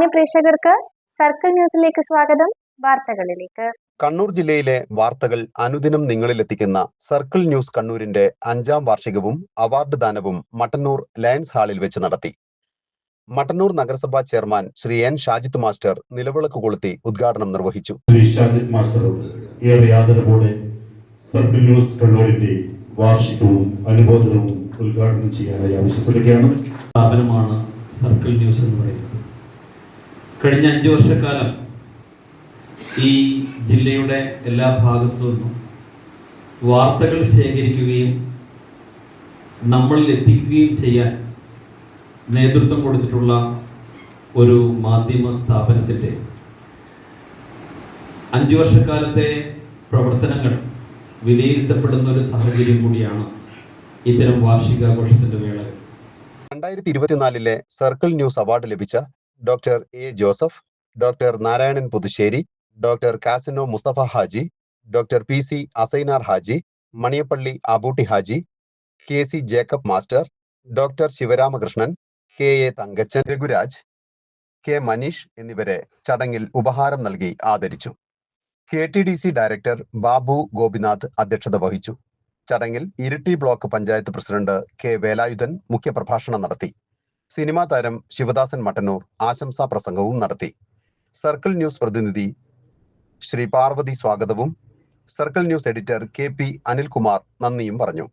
മാന്യ പ്രേക്ഷകർക്ക് സർക്കിൾ ന്യൂസിലേക്ക് സ്വാഗതം. വാർത്തകളിലേക്ക്. കണ്ണൂർ ജില്ലയിലെ വാർത്തകൾ അനുദിനം നിങ്ങളിലെത്തിക്കുന്ന സർക്കിൾ ന്യൂസ് കണ്ണൂരിന്റെ അഞ്ചാം വാർഷികവും അവാർഡ് ദാനവും മട്ടന്നൂർ ലയൺസ് ഹാളിൽ വെച്ച് നടത്തി. മട്ടന്നൂർ നഗരസഭാ chairman Shri N Shajith master നിലവിളക്ക് കൊളുത്തി ഉദ്ഘാടനം നിർവഹിച്ചു. ശ്രീ ഷാജിദ് മാസ്റ്ററോട് ഏറെ ആദരവോടെ സർക്കിൾ ന്യൂസ് കണ്ണൂരിന്റെ വാർഷികവും അനുബോധനവും ഉദ്ഘാടനം ചെയ്യാനായി ആവശ്യപ്പെടുകയാണ്. സ്ഥാപനമാണ് സർക്കിൾ ന്യൂസ് എന്ന് പറയുന്നത്. കഴിഞ്ഞ അഞ്ച് വർഷക്കാലം ഈ ജില്ലയുടെ എല്ലാ ഭാഗത്തു നിന്നും വാർത്തകൾ ശേഖരിക്കുകയും നമ്മളിൽ എത്തിക്കുകയും ചെയ്യാൻ നേതൃത്വം കൊടുത്തിട്ടുള്ള ഒരു മാധ്യമ സ്ഥാപനത്തിന്റെ അഞ്ച് വർഷക്കാലത്തെ പ്രവർത്തനങ്ങൾ വിലയിരുത്തപ്പെടുന്ന ഒരു സാഹചര്യം കൂടിയാണ് ഇത്തരം വാർഷികാഘോഷത്തിന്റെ വേളകൾ രണ്ടായിരത്തി ഇരുപത്തിനാലിലെ സർക്കിൾ ന്യൂസ് അവാർഡ് ലഭിച്ച doctor A Joseph doctor Narayanan Puthussery doctor Kasino Mustafa Haji doctor P C Assainar Haji Maniyappally Abootty Haji K C Jacob master doctor Sivaramakrishnan K A Thankachan Raghuraj K Manish എന്നിവരെ ചടങ്ങിൽ ഉപഹാരം നൽകി ആദരിച്ചു. K T D C director Babu Gopinath അധ്യക്ഷത വഹിച്ചു. ചടങ്ങിൽ Iritty block panchayat president K Velayudhan മുഖ്യപ്രഭാഷണം നടത്തി. സിനിമാ താരം ശിവദാസൻ മട്ടന്നൂർ ആശംസാ പ്രസംഗവും നടത്തി. സർക്കിൾ ന്യൂസ് പ്രതിനിധി ശ്രീ പാർവതി സ്വാഗതവും. Circle news editor K P Anilkumar നന്ദിയും പറഞ്ഞു.